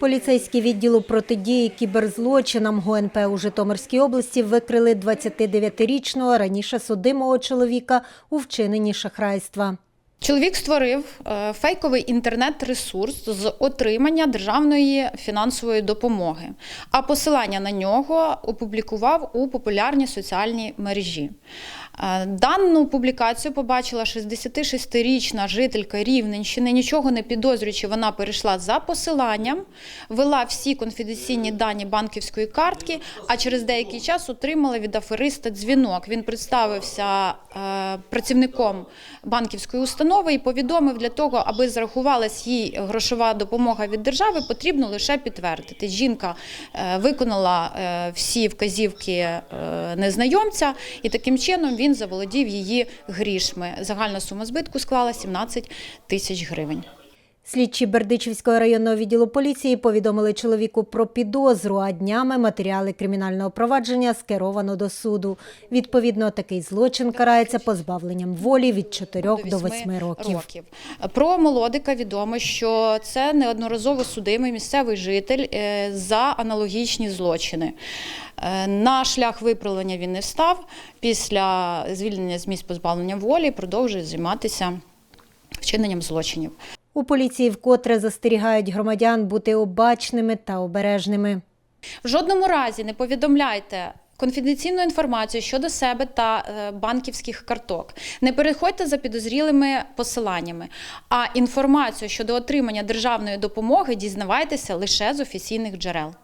Поліцейські відділу протидії кіберзлочинам ГУНП у Житомирській області викрили 29-річного раніше судимого чоловіка у вчиненні шахрайства. Чоловік створив е, фейковий інтернет-ресурс з отримання державної фінансової допомоги, а посилання на нього опублікував у популярній соціальній мережі. Е, Дану публікацію побачила 66-річна жителька Рівненщини. Нічого не підозрюючи, вона перейшла за посиланням, вела всі конфіденційні дані банківської картки, а через деякий час отримала від афериста дзвінок. Він представився е, працівником банківської установи і повідомив для того, аби зарахувалась їй грошова допомога від держави, потрібно лише підтвердити. Жінка е, виконала е, всі вказівки е, незнайомця, і таким чином він заволодів її грішми. Загальна сума збитку склала 17 тисяч гривень. Слідчі Бердичівського районного відділу поліції повідомили чоловіку про підозру, а днями матеріали кримінального провадження скеровано до суду. Відповідно, такий злочин карається позбавленням волі від 4 до 8 років. Про молодика відомо, що це неодноразово судимий місцевий житель е, за аналогічні злочини. Е, На шлях виправлення він не встав. Після звільнення з місць позбавлення волі продовжує займатися вчиненням злочинів. У поліції вкотре застерігають громадян бути обачними та обережними. В жодному разі не повідомляйте конфіденційну інформацію щодо себе та е, банківських карток. Не переходьте за підозрілими посиланнями, а інформацію щодо отримання державної допомоги дізнавайтеся лише з офіційних джерел.